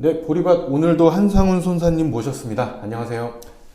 네, 보리밭 오늘도 한상훈 손사님 모셨습니다. 안녕하세요.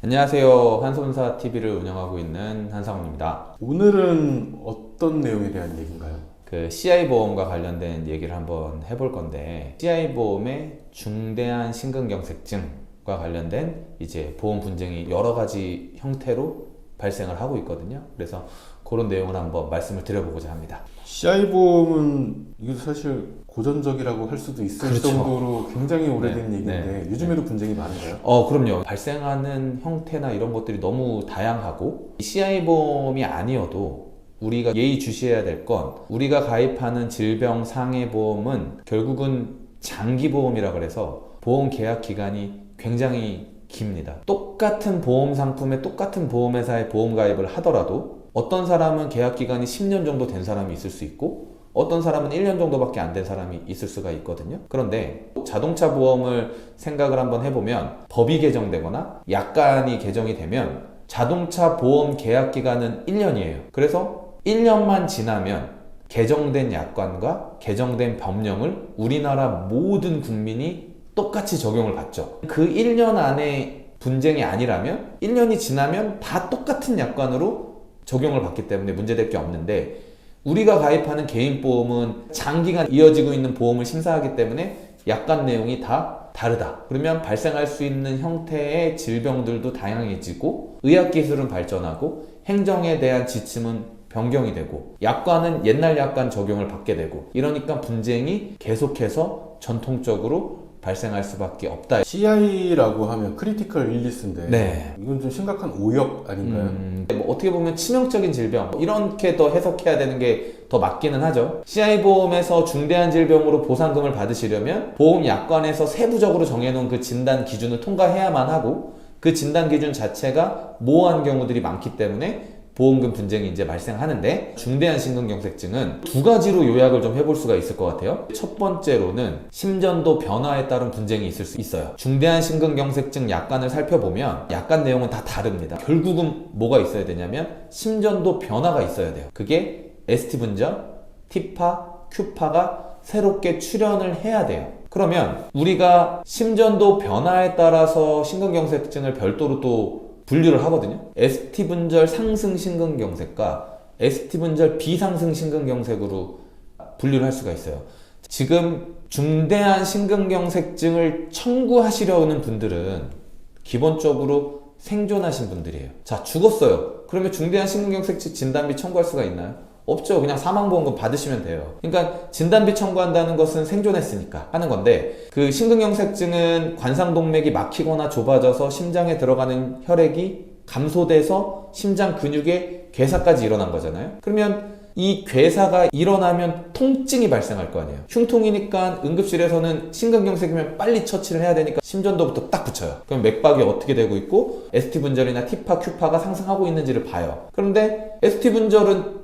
안녕하세요. 한손사 TV를 운영하고 있는 한상훈입니다. 오늘은 어떤 내용에 대한 얘기인가요? 그 CI 보험과 관련된 얘기를 한번 해볼 건데 CI 보험의 중대한 심근경색증과 관련된 이제 보험 분쟁이 여러 가지 형태로 발생을 하고 있거든요. 그래서 그런 내용을 한번 말씀을 드려보고자 합니다. CI 보험은 이게 사실 고전적이라고 할 수도 있을 그렇죠. 정도로 굉장히 오래된 네, 얘기인데 네, 요즘에도 분쟁이 많은가요? 어, 그럼요. 발생하는 형태나 이런 것들이 너무 다양하고 CI 보험이 아니어도 우리가 예의주시해야 될 건 우리가 가입하는 질병 상해 보험은 결국은 장기 보험이라 그래서 보험 계약 기간이 굉장히 깁니다. 똑같은 보험 상품에 똑같은 보험회사에 보험 가입을 하더라도 어떤 사람은 계약 기간이 10년 정도 된 사람이 있을 수 있고 어떤 사람은 1년 정도밖에 안 된 사람이 있을 수가 있거든요. 그런데 자동차 보험을 생각을 한번 해보면 법이 개정되거나 약관이 개정이 되면 자동차 보험 계약 기간은 1년이에요. 그래서 1년만 지나면 개정된 약관과 개정된 법령을 우리나라 모든 국민이 똑같이 적용을 받죠. 그 1년 안에 분쟁이 아니라면 1년이 지나면 다 똑같은 약관으로 적용을 받기 때문에 문제될 게 없는데 우리가 가입하는 개인 보험은 장기간 이어지고 있는 보험을 심사하기 때문에 약관 내용이 다 다르다. 그러면 발생할 수 있는 형태의 질병들도 다양해지고 의학 기술은 발전하고 행정에 대한 지침은 변경이 되고 약관은 옛날 약관 적용을 받게 되고 이러니까 분쟁이 계속해서 전통적으로 발생할 수밖에 없다. CI라고 하면 크리티컬 일리스인데 네. 이건 좀 심각한 오역 아닌가요? 음, 뭐 어떻게 보면 치명적인 질병 이렇게 더 해석해야 되는 게 더 맞기는 하죠. CI 보험에서 중대한 질병으로 보상금을 받으시려면 보험 약관에서 세부적으로 정해놓은 그 진단 기준을 통과해야만 하고 그 진단 기준 자체가 모호한 경우들이 많기 때문에 보험금 분쟁이 이제 발생하는데 중대한 심근경색증은 두 가지로 요약을 좀 해볼 수가 있을 것 같아요. 첫 번째로는 심전도 변화에 따른 분쟁이 있을 수 있어요. 중대한 심근경색증 약관을 살펴보면 약관 내용은 다 다릅니다. 결국은 뭐가 있어야 되냐면 심전도 변화가 있어야 돼요. 그게 ST 분절, T파, Q파가 새롭게 출현을 해야 돼요. 그러면 우리가 심전도 변화에 따라서 심근경색증을 별도로 또 분류를 하거든요. ST 분절 상승 심근경색과 ST 분절 비상승 심근경색으로 분류를 할 수가 있어요. 지금 중대한 심근경색증을 청구하시려는 분들은 기본적으로 생존하신 분들이에요. 자, 죽었어요. 그러면 중대한 심근경색증 진단 비 청구할 수가 있나요? 없죠. 그냥 사망보험금 받으시면 돼요. 그러니까 진단비 청구한다는 것은 생존했으니까 하는 건데 그 심근경색증은 관상동맥이 막히거나 좁아져서 심장에 들어가는 혈액이 감소돼서 심장 근육에 괴사까지 일어난 거잖아요. 그러면 이 괴사가 일어나면 통증이 발생할 거 아니에요. 흉통이니까 응급실에서는 심근경색이면 빨리 처치를 해야 되니까 심전도부터 딱 붙여요. 그럼 맥박이 어떻게 되고 있고 ST 분절이나 T파, Q파가 상승하고 있는지를 봐요. 그런데 ST 분절은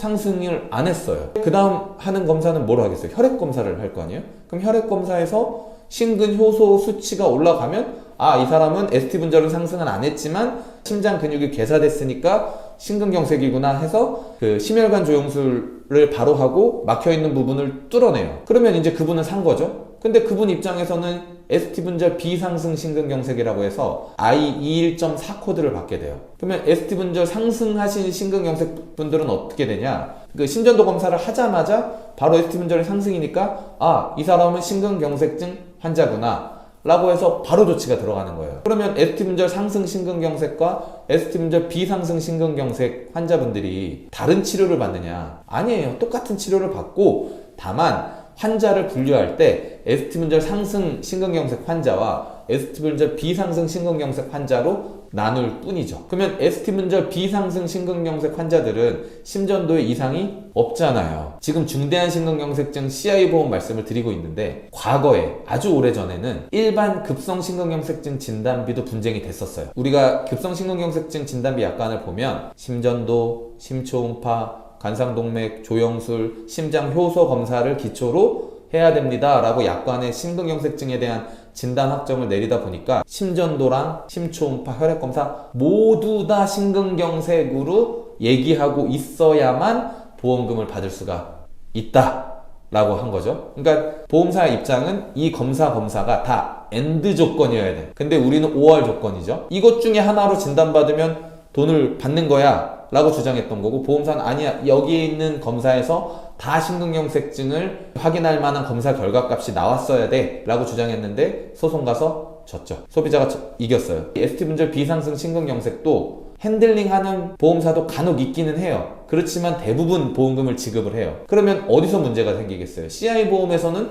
상승을 안 했어요. 그 다음 하는 검사는 뭘 하겠어요? 혈액 검사를 할 거 아니에요? 그럼 혈액 검사에서 심근 효소 수치가 올라가면 아, 이 사람은 ST 분절은 상승은 안 했지만 심장 근육이 괴사됐으니까 심근경색이구나 해서 그 심혈관 조영술을 바로 하고 막혀 있는 부분을 뚫어내요. 그러면 이제 그분은 산 거죠. 근데 그분 입장에서는 ST 분절 비상승 심근경색이라고 해서 I21.4 코드를 받게 돼요. 그러면 ST 분절 상승하신 심근경색 분들은 어떻게 되냐? 그 심전도 검사를 하자마자 바로 ST 분절이 상승이니까 아, 이 사람은 심근경색증 환자구나. 라고 해서 바로 조치가 들어가는 거예요. 그러면 ST 분절 상승 심근경색과 ST 분절 비상승 심근경색 환자분들이 다른 치료를 받느냐? 아니에요. 똑같은 치료를 받고 다만 환자를 분류할 때 ST 분절 상승 심근경색 환자와 ST 분절 비상승 심근경색 환자로 나눌 뿐이죠. 그러면 ST 분절 비상승 심근경색 환자들은 심전도에 이상이 없잖아요. 지금 중대한 심근경색증 CI 보험 말씀을 드리고 있는데 과거에 아주 오래 전에는 일반 급성 심근경색증 진단비도 분쟁이 됐었어요. 우리가 급성 심근경색증 진단비 약관을 보면 심전도, 심초음파, 관상동맥, 조영술, 심장 효소 검사를 기초로 해야 됩니다. 라고 약관에 심근경색증에 대한 진단 확정을 내리다 보니까 심전도랑 심초음파, 혈액검사 모두 다 심근경색으로 얘기하고 있어야만 보험금을 받을 수가 있다. 라고 한 거죠. 그러니까 보험사 입장은 이 검사 검사가 다 엔드 조건이어야 돼. 근데 우리는 5월 조건이죠. 이것 중에 하나로 진단받으면 돈을 받는 거야. 라고 주장했던 거고 보험사는 아니야. 여기 있는 검사에서 다 심근경색증을 확인할 만한 검사 결과값이 나왔어야 돼. 라고 주장했는데 소송 가서 졌죠. 소비자가 저- 이겼어요. ST분절 비상승 심근경색도 핸들링하는 보험사도 간혹 있기는 해요. 그렇지만 대부분 보험금을 지급을 해요. 그러면 어디서 문제가 생기겠어요? CI 보험에서는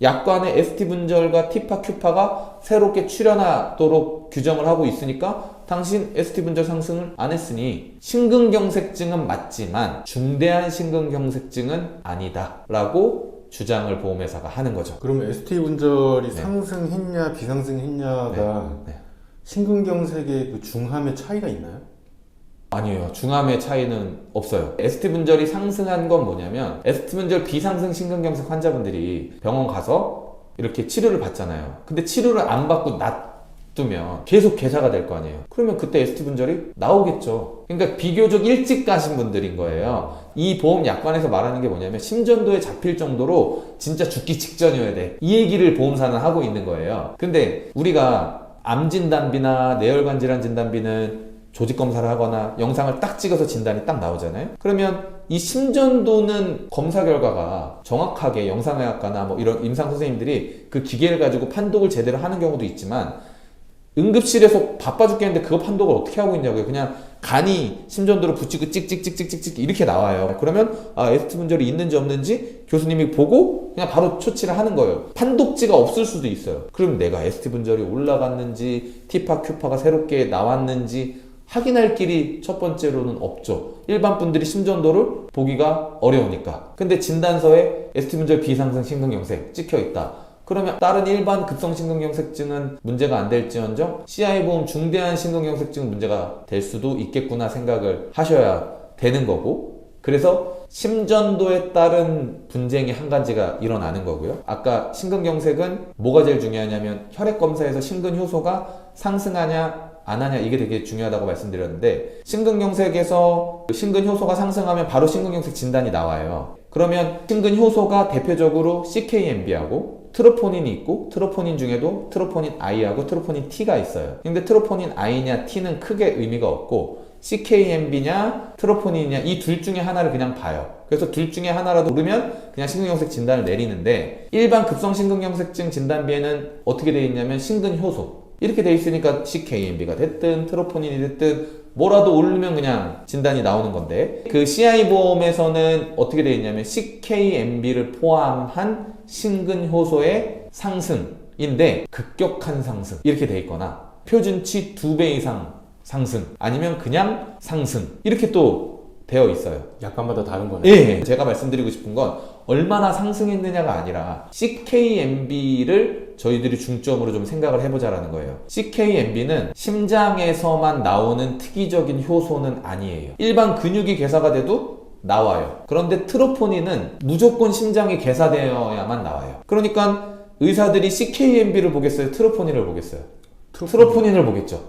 약관에 ST 분절과 티파 큐파가 새롭게 출연하도록 규정을 하고 있으니까 당신 ST 분절 상승을 안 했으니 심근경색증은 맞지만 중대한 심근경색증은 아니다 라고 주장을 보험회사가 하는 거죠. 그러면 ST 분절이 네. 상승했냐 비상승했냐가 네. 심근경색의 그 중함의 차이가 있나요? 아니에요. 중함의 차이는 없어요. ST 분절이 상승한 건 뭐냐면 ST 분절 비상승 심근경색 환자분들이 병원 가서 이렇게 치료를 받잖아요. 근데 치료를 안 받고 놔 두면 계속 괴사가 될 거 아니에요. 그러면 그때 ST 분절이 나오겠죠. 그러니까 비교적 일찍 가신 분들인 거예요. 이 보험 약관에서 말하는 게 뭐냐면 심전도에 잡힐 정도로 진짜 죽기 직전이어야 돼. 이 얘기를 보험사는 하고 있는 거예요. 근데 우리가 암 진단비나 뇌혈관 질환 진단비는 조직 검사를 하거나 영상을 딱 찍어서 진단이 딱 나오잖아요. 그러면 이 심전도는 검사 결과가 정확하게 영상의학과나 뭐 이런 임상 선생님들이 그 기계를 가지고 판독을 제대로 하는 경우도 있지만 응급실에서 바빠 죽겠는데 그거 판독을 어떻게 하고 있냐고요. 그냥 간이 심전도를 붙이고 찍찍찍찍찍찍 이렇게 나와요. 그러면 아 ST 분절이 있는지 없는지 교수님이 보고 그냥 바로 처치를 하는 거예요. 판독지가 없을 수도 있어요. 그럼 내가 ST 분절이 올라갔는지 티파 큐파가 새롭게 나왔는지 확인할 길이 첫 번째로는 없죠. 일반 분들이 심전도를 보기가 어려우니까. 근데 진단서에 ST 분절 비상승 심근경색 찍혀 있다. 그러면 다른 일반 급성 심근경색증은 문제가 안 될지언정 CI 보험 중대한 심근경색증 문제가 될 수도 있겠구나 생각을 하셔야 되는 거고 그래서 심전도에 따른 분쟁이 한 가지가 일어나는 거고요. 아까 심근경색은 뭐가 제일 중요하냐면 혈액 검사에서 심근 효소가 상승하냐 안 하냐 이게 되게 중요하다고 말씀드렸는데 심근경색에서 심근 효소가 상승하면 바로 심근경색 진단이 나와요. 그러면 심근 효소가 대표적으로 CKMB하고 트로포닌이 있고 트로포닌 중에도 트로포닌 I하고 트로포닌 T가 있어요. 근데 트로포닌 I냐 T는 크게 의미가 없고 CKMB냐 트로포닌이냐 이 둘 중에 하나를 그냥 봐요. 그래서 둘 중에 하나라도 모르면 그냥 심근경색 진단을 내리는데 일반 급성 심근경색증 진단비에는 어떻게 되어 있냐면 심근효소 이렇게 돼 있으니까 CKMB가 됐든 트로포닌이 됐든 뭐라도 오르면 그냥 진단이 나오는 건데 그 CI 보험에서는 어떻게 되어 있냐면 CKMB를 포함한 심근효소의 상승인데 급격한 상승 이렇게 돼 있거나 표준치 두 배 이상 상승 아니면 그냥 상승 이렇게 또 되어 있어요. 약관마다 다른 거네요. 예, 제가 말씀드리고 싶은 건 얼마나 상승했느냐가 아니라 CKMB를 저희들이 중점으로 좀 생각을 해보자라는 거예요. CKMB는 심장에서만 나오는 특이적인 효소는 아니에요. 일반 근육이 개사가 돼도 나와요. 그런데 트로포닌은 무조건 심장이 개사되어야만 나와요. 그러니까 의사들이 CKMB를 보겠어요? 트로포닌을 보겠어요? 트로포닌을 보겠죠.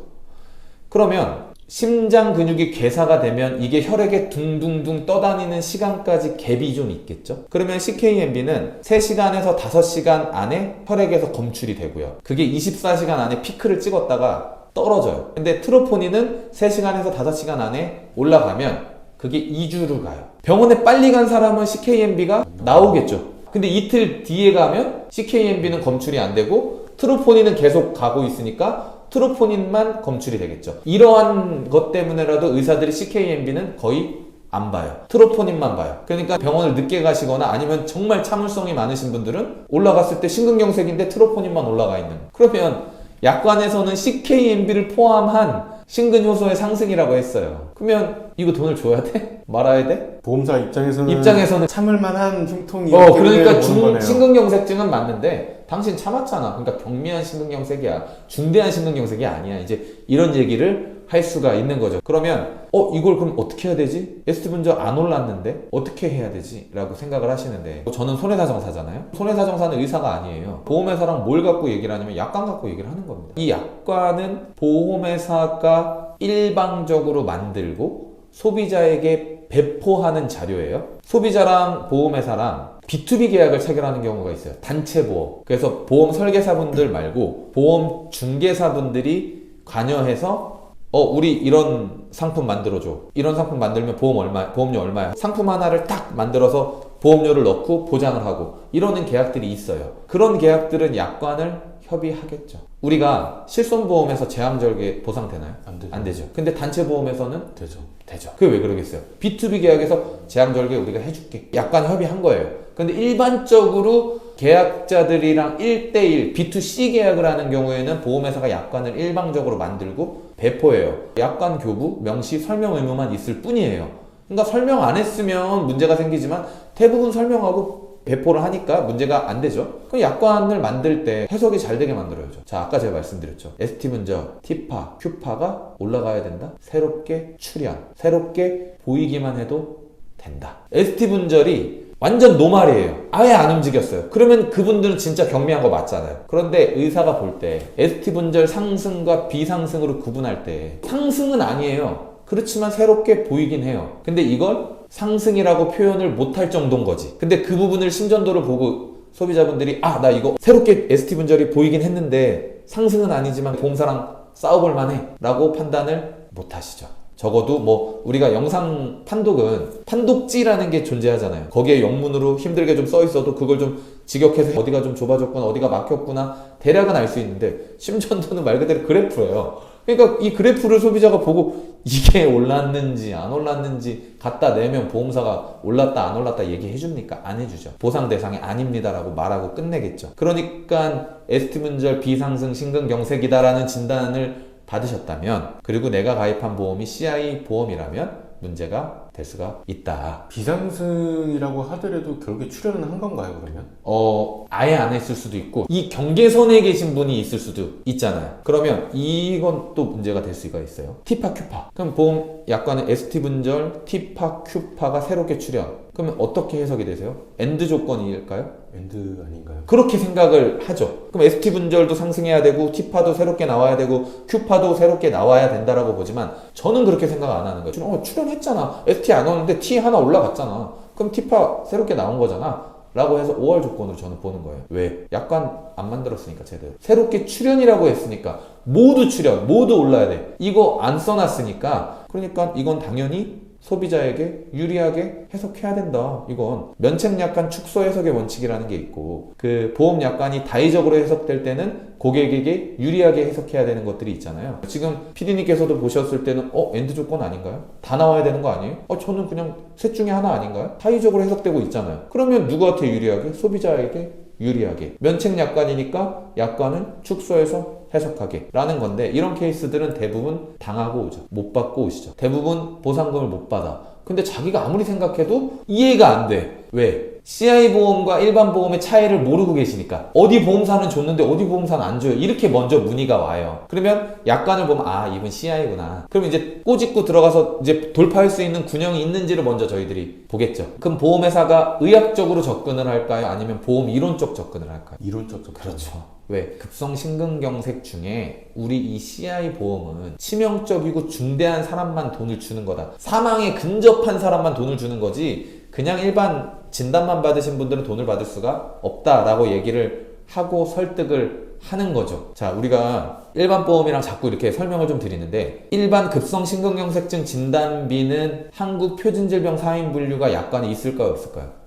그러면 심장 근육이 괴사가 되면 이게 혈액에 둥둥둥 떠다니는 시간까지 갭이 좀 있겠죠? 그러면 CKMB는 3시간에서 5시간 안에 혈액에서 검출이 되고요. 그게 24시간 안에 피크를 찍었다가 떨어져요. 근데 트로포닌은 3시간에서 5시간 안에 올라가면 그게 2주를 가요. 병원에 빨리 간 사람은 CKMB가 나오겠죠. 근데 이틀 뒤에 가면 CKMB는 검출이 안 되고 트로포닌은 계속 가고 있으니까 트로포닌만 검출이 되겠죠. 이러한 것 때문에라도 의사들이 CKMB는 거의 안 봐요. 트로포닌만 봐요. 그러니까 병원을 늦게 가시거나 아니면 정말 참을성이 많으신 분들은 올라갔을 때 심근경색인데 트로포닌만 올라가 있는. 그러면 약관에서는 CKMB를 포함한 심근효소의 상승이라고 했어요. 그러면 이거 돈을 줘야 돼? 말아야 돼? 보험사 입장에서는 입장에서는 참을 만한 흉통이 어, 그러니까 중, 거네요. 심근경색증은 맞는데 당신 참았잖아. 그러니까 경미한 심근경색이야. 중대한 심근경색이 아니야. 이제 이런 얘기를 할 수가 있는 거죠. 그러면 어 이걸 그럼 어떻게 해야 되지? ST 분절 안 올랐는데 어떻게 해야 되지? 라고 생각을 하시는데 저는 손해사정사잖아요. 손해사정사는 의사가 아니에요. 보험회사랑 뭘 갖고 얘기를 하냐면 약관 갖고 얘기를 하는 겁니다. 이 약관은 보험회사가 일방적으로 만들고 소비자에게 배포하는 자료예요. 소비자랑 보험회사랑 B2B 계약을 체결하는 경우가 있어요. 단체 보험. 그래서 보험 설계사분들 말고 보험 중개사분들이 관여해서 어 우리 이런 상품 만들어줘. 이런 상품 만들면 보험 얼마 보험료 얼마야. 상품 하나를 딱 만들어서 보험료를 넣고 보장을 하고 이러는 계약들이 있어요. 그런 계약들은 약관을 협의하겠죠. 우리가 실손보험에서 재앙절개 보상되나요? 안 되죠. 안 되죠. 근데 단체 보험에서는 되죠. 되죠. 그게 왜 그러겠어요? B2B 계약에서 재앙절개 우리가 해줄게. 약간 협의한 거예요. 근데 일반적으로 계약자들이랑 1대1 B2C 계약을 하는 경우에는 보험회사가 약관을 일방적으로 만들고 배포해요. 약관 교부, 명시, 설명 의무만 있을 뿐이에요. 그러니까 설명 안 했으면 문제가 생기지만 대부분 설명하고 배포를 하니까 문제가 안 되죠. 그럼 약관을 만들 때 해석이 잘 되게 만들어야죠. 자, 아까 제가 말씀드렸죠. ST 문저, T파, Q파가 올라가야 된다. 새롭게 출연, 새롭게 보이기만 해도 된다. ST 분절이 완전 노말이에요. 아예 안 움직였어요. 그러면 그분들은 진짜 경미한 거 맞잖아요. 그런데 의사가 볼 때 ST 분절 상승과 비상승으로 구분할 때 상승은 아니에요. 그렇지만 새롭게 보이긴 해요. 근데 이걸 상승이라고 표현을 못할 정도인 거지. 근데 그 부분을 심전도를 보고 소비자분들이 아, 나 이거 새롭게 ST 분절이 보이긴 했는데 상승은 아니지만 보험사랑 싸워볼 만해 라고 판단을 못 하시죠. 적어도 뭐 우리가 영상 판독은 판독지라는 게 존재하잖아요. 거기에 영문으로 힘들게 좀 써 있어도 그걸 좀 직역해서 어디가 좀 좁아졌구나, 어디가 막혔구나 대략은 알 수 있는데 심전도는 말 그대로 그래프예요. 그러니까 이 그래프를 소비자가 보고 이게 올랐는지 안 올랐는지 갖다 내면 보험사가 올랐다 안 올랐다 얘기해 줍니까? 안 해주죠. 보상 대상이 아닙니다라고 말하고 끝내겠죠. 그러니까 에스티문절 비상승 심근경색이다라는 진단을 받으셨다면 그리고 내가 가입한 보험이 CI 보험이라면 문제가 될 수가 있다. 비상승이라고 하더라도 결국에 출연은 한 건가요, 그러면? 어, 아예 안 했을 수도 있고, 이 경계선에 계신 분이 있을 수도 있잖아요. 그러면 이건 또 문제가 될 수가 있어요. T파, Q파. 그럼 보험 약관은 ST 분절, T파, Q파가 새롭게 출연. 그러면 어떻게 해석이 되세요? 엔드 조건일까요? 엔드 아닌가요? 그렇게 생각을 하죠. 그럼 ST 분절도 상승해야 되고, T파도 새롭게 나와야 되고, Q파도 새롭게 나와야 된다라고 보지만, 저는 그렇게 생각 안 하는 거예요. 어, 출연했잖아. ST 안 오는데 T 하나 올라갔잖아. 그럼 T파 새롭게 나온 거잖아. 라고 해서 5월 조건으로 저는 보는 거예요. 왜? 약관 안 만들었으니까 제대로. 새롭게 출연이라고 했으니까 모두 출연, 모두 올라야 돼. 이거 안 써놨으니까 그러니까 이건 당연히 소비자에게 유리하게 해석해야 된다. 이건 면책 약관 축소 해석의 원칙이라는 게 있고 그 보험 약관이 다의적으로 해석될 때는 고객에게 유리하게 해석해야 되는 것들이 있잖아요. 지금 PD님께서도 보셨을 때는 어 엔드 조건 아닌가요? 다 나와야 되는 거 아니에요? 어 저는 그냥 셋 중에 하나 아닌가요? 타의적으로 해석되고 있잖아요. 그러면 누구한테 유리하게? 소비자에게 유리하게. 면책 약관이니까 약관은 축소해서 해석하게 라는 건데 이런 케이스들은 대부분 당하고 오죠. 못 받고 오시죠. 대부분 보상금을 못 받아. 근데 자기가 아무리 생각해도 이해가 안 돼. 왜? CI 보험과 일반 보험의 차이를 모르고 계시니까 어디 보험사는 줬는데 어디 보험사는 안 줘요. 이렇게 먼저 문의가 와요. 그러면 약관을 보면 아 이분 CI구나. 그럼 이제 꼬집고 들어가서 이제 돌파할 수 있는 군형이 있는지를 먼저 저희들이 보겠죠. 그럼 보험회사가 의학적으로 접근을 할까요? 아니면 보험 이론적 접근을 할까요? 이론적 접근. 그렇죠. 왜? 급성 심근경색 중에 우리 이 CI 보험은 치명적이고 중대한 사람만 돈을 주는 거다. 사망에 근접한 사람만 돈을 주는 거지. 그냥 일반 진단만 받으신 분들은 돈을 받을 수가 없다라고 얘기를 하고 설득을 하는 거죠. 자, 우리가 일반 보험이랑 자꾸 이렇게 설명을 좀 드리는데 일반 급성 심근경색증 진단비는 한국 표준질병 사인 분류가 약관에 있을까요, 없을까요?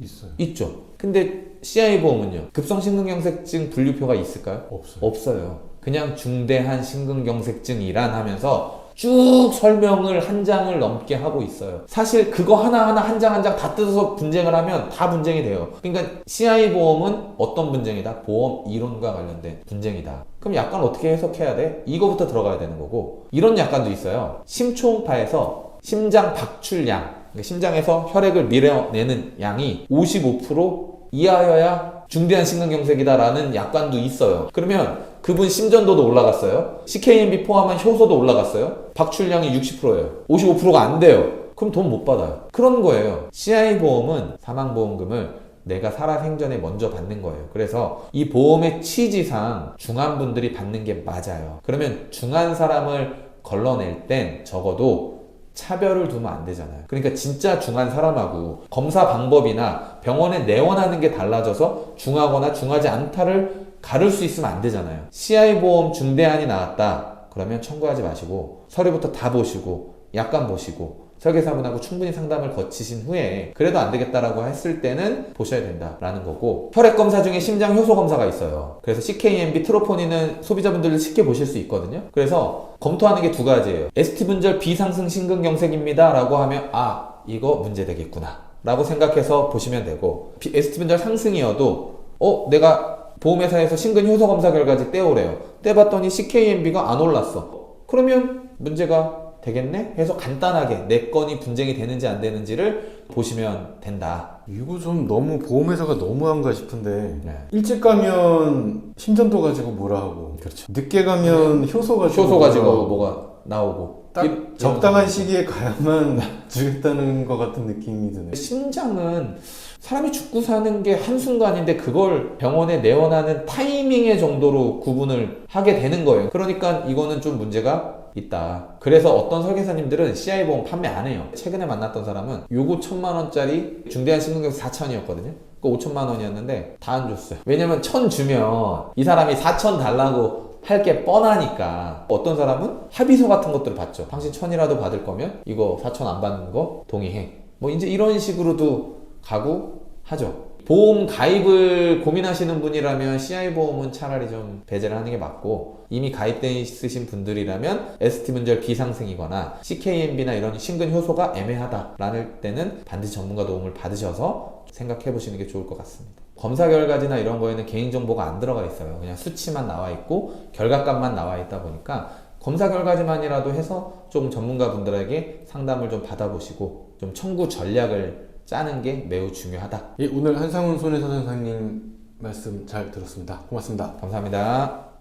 있어요. 있죠. 근데 CI 보험은요. 급성 심근경색증 분류표가 있을까요? 없어요. 없어요. 그냥 중대한 심근경색증이란 하면서 쭉 설명을 한 장을 넘게 하고 있어요. 사실 그거 하나하나 한 장 한 장 다 뜯어서 분쟁을 하면 다 분쟁이 돼요. 그러니까 CI 보험은 어떤 분쟁이다? 보험 이론과 관련된 분쟁이다. 그럼 약관 어떻게 해석해야 돼? 이거부터 들어가야 되는 거고 이런 약관도 있어요. 심초음파에서 심장 박출량 심장에서 혈액을 밀어내는 양이 55% 이하여야 중대한 심근경색이다라는 약관도 있어요. 그러면 그분 심전도도 올라갔어요. CKMB 포함한 효소도 올라갔어요. 박출량이 60%예요. 55%가 안 돼요. 그럼 돈 못 받아요. 그런 거예요. CI 보험은 사망보험금을 내가 살아생전에 먼저 받는 거예요. 그래서 이 보험의 취지상 중한 분들이 받는 게 맞아요. 그러면 중한 사람을 걸러낼 땐 적어도 차별을 두면 안 되잖아요. 그러니까 진짜 중한 사람하고 검사 방법이나 병원에 내원하는 게 달라져서 중하거나 중하지 않다를 가를 수 있으면 안 되잖아요. CI 보험 중대한이 나왔다. 그러면 청구하지 마시고 서류부터 다 보시고 약관 보시고 설계사분하고 충분히 상담을 거치신 후에 그래도 안 되겠다라고 했을 때는 보셔야 된다라는 거고 혈액 검사 중에 심장 효소 검사가 있어요. 그래서 CKMB 트로포닌은 소비자분들도 쉽게 보실 수 있거든요. 그래서 검토하는 게 두 가지예요. ST 분절 비상승 심근경색입니다라고 하면 아 이거 문제 되겠구나. 라고 생각해서 보시면 되고 ST 분절 상승이어도 어 내가 보험회사에서 심근 효소 검사 결과지 떼오래요. 떼봤더니 CKMB가 안 올랐어. 그러면 문제가 되겠네? 해서 간단하게 내 건이 분쟁이 되는지 안 되는지를 보시면 된다. 이거 좀 너무 보험회사가 너무한가 싶은데 네. 일찍 가면 심전도 가지고 뭐라 하고 그렇죠. 늦게 가면 효소 가지고 효소 뭐라 가지고 하고. 뭐가 나오고 딱 이- 적당한 시기에 가야만 주겠다는 것 같은 느낌이 드네. 심장은 사람이 죽고 사는 게 한순간인데 그걸 병원에 내원하는 타이밍의 정도로 구분을 하게 되는 거예요. 그러니까 이거는 좀 문제가 있다. 그래서 어떤 설계사님들은 CI 보험 판매 안 해요. 최근에 만났던 사람은 요거 천만 원짜리 중대한 심근경색 4천이었거든요. 그 5천만 원이었는데 다 안 줬어요. 왜냐면 천 주면 이 사람이 4천 달라고 할 게 뻔하니까 어떤 사람은 합의서 같은 것들을 받죠. 당신 천이라도 받을 거면 이거 4천 안 받는 거 동의해. 뭐 이제 이런 식으로도 가고 하죠. 보험 가입을 고민하시는 분이라면 CI 보험은 차라리 좀 배제를 하는 게 맞고 이미 가입돼 있으신 분들이라면 ST 분절 비상승이거나 CKMB나 이런 심근 효소가 애매하다라는 때는 반드시 전문가 도움을 받으셔서 생각해 보시는 게 좋을 것 같습니다. 검사 결과지나 이런 거에는 개인 정보가 안 들어가 있어요. 그냥 수치만 나와 있고 결과값만 나와 있다 보니까 검사 결과지만이라도 해서 좀 전문가 분들에게 상담을 좀 받아보시고 좀 청구 전략을 짜는 게 매우 중요하다. 예, 오늘 한상훈 손해사 선생님 말씀 잘 들었습니다. 고맙습니다. 감사합니다.